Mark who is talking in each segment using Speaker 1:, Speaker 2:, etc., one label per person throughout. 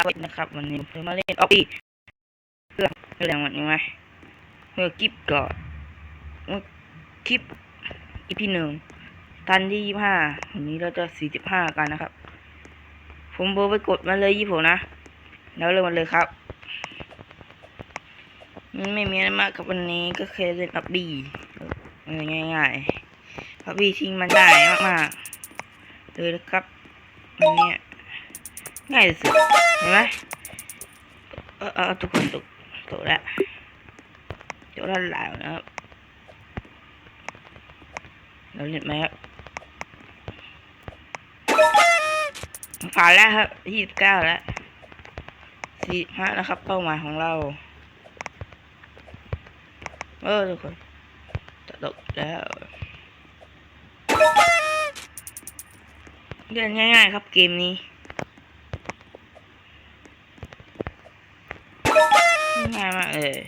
Speaker 1: านะครับ วันนี้ผมมาเล่นออฟฟี่เรื่องเรื่องวันนี้ไหมเมื่อคลิปก่อนเมื่อคลิปอีพีหนึ่งทันที่ยี่ห้าวันนี้เราจะสี่สิบห้ากันนะครับ ผมเบอร์ไปกดมาเลยยี่ผมนะ แล้วเริ่มมาเลยครับมันไม่มีอะไรมากกับวันนี้ก็เคยเล่นอับบี้ง่ายๆอับบี้ทิ้งมันได้มากๆเลยนะครับวันนี้ ง่ายสุดเห็นไหมเออเออทุกคนตกตกแล้วตกแล้วหลายนะครับเราเล่นไหมครับผ่านแล้วครับยี่สิบเก้าแล้วสี่ห้าแล้วครับ เป้าหมายของเรา เออทุกคนตกแล้วเล่นง่ายๆครับเกมนี้ ง่ายมากเลย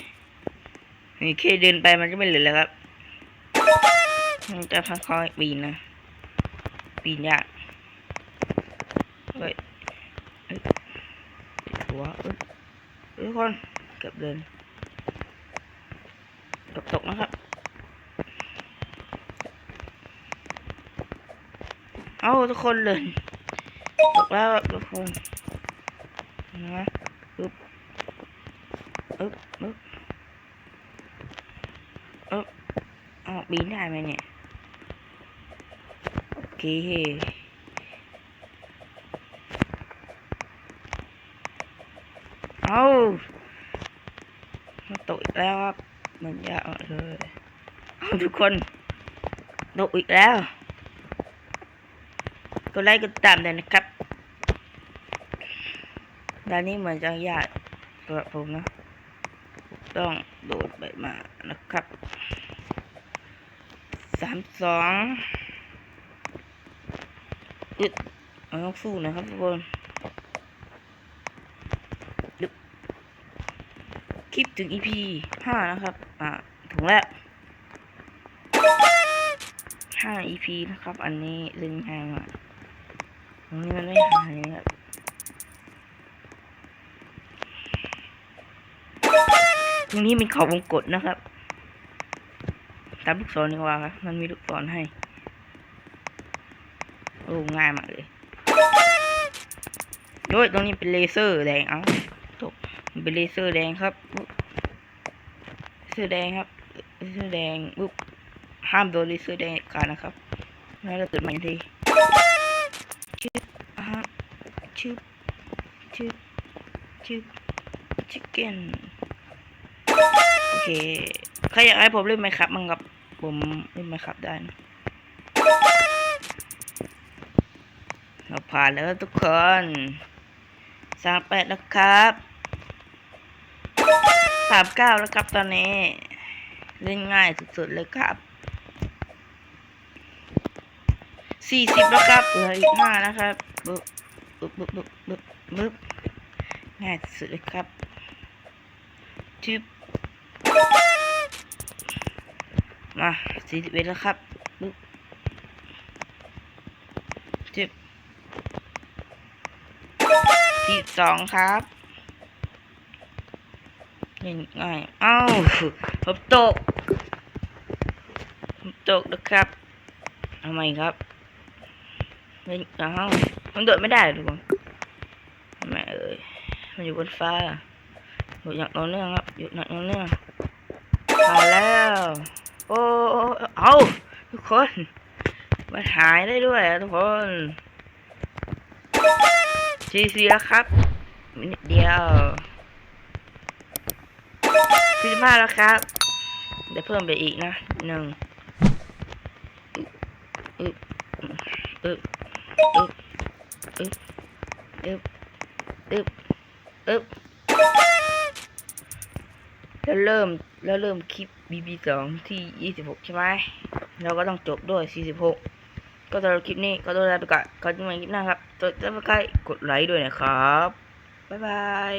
Speaker 1: นี่แค่เดินไปมันก็ไม่เหลือแล้วครับมันจะค่อยๆปีนนะปีนยากเฮ้ยเอ้ตัวเอ้ยทุกคนเกือบเดินเกือบตกนะครับเอาทุกคนเลยตกแล้วทุกคนนะปึ๊บอึ๊บอึ๊บอึ๊บ อ๋อบินได้ไหมเนี่ย โอเคเอาตกอีกแล้วครับมันยากเลยทุกคนตกอีกแล้วก็ไลค์ก็ตามเลยนะครับด้านนี้เหมือนจะยากสำหรับผมนะต้องโดดไปมานะครับ สามสองอึดเราต้องสู้นะครับทุกคนดึบคลิปถึง EP ห้านะครับ อ่าถึงแล้วห้า EP นะครับ อันนี้เล่นง่ายมากตรงนี้มันไม่หายครับตรงนี้มีเขาวงกดนะครับ ตามลูกศรดีกว่าครับ มันมีลูกศรให้ โอ้ง่ายมากเลยด้วยตรงนี้เป็นเลเซอร์แดง เอ้าตกเป็นเลเซอร์แดงครับเลเซอร์แดงครับเลเซอร์แดงปุ๊บห้ามโดนเลเซอร์แดงขาดนะครับแล้วเราเกิดใหม่ทีชึบอะฮะชึบชึบชึบชิคเก้นโอเคใครอยากให้ผมเล่นไหมครับมังครับ ผมเล่นมครับได้นะเราผ่านแล้วทุกคนสามแปดแล้วครับสามเก้าแล้วครับตอนนี้ เล่นง่ายสุดๆเลยครับสี่สิบแล้วครับเหลืออีกห้านะครับบึ๊บบึ๊บบึ๊บบึ๊บบึ๊บง่ายสุดเลยครับชิบ มาสี่สิบเอ็ดแล้วครับปึ๊บสิบสี่สองครับเล่นง่ายเอ้าผมตกผมตกนะครับทำไมครับเล่เอ้ามันโดดไม่ได้ทุกคนทำไมเอ่ยมันอยู่บนฟ้าอยู่อย่างต่อเนื่องครับอยู่อย่างต่อเนื่องเอาแล้ว โอ้เอาทุกคน มันหายได้ด้วยทุกคนซีซีแล้วครับมินิดเดียวสี่ห้าแล้วครับเดี๋ยวเพิ่มไปอีกนะหนึ่งอึบอึบอึบอึบอึบอึบอึบ แล้วเริ่มแล้วเริ่มคลิป BB สองที่ยี่สิบหกใช่ไหมเราก็ต้องจบด้วยสี่สิบหกก็สำหรับคลิปนี้ก็ต้องลาไปก่อนก่อนจะมาคลิปหน้าครับกดซับสไครต์กดไลค์ด้วยนะครับ บ๊ายบาย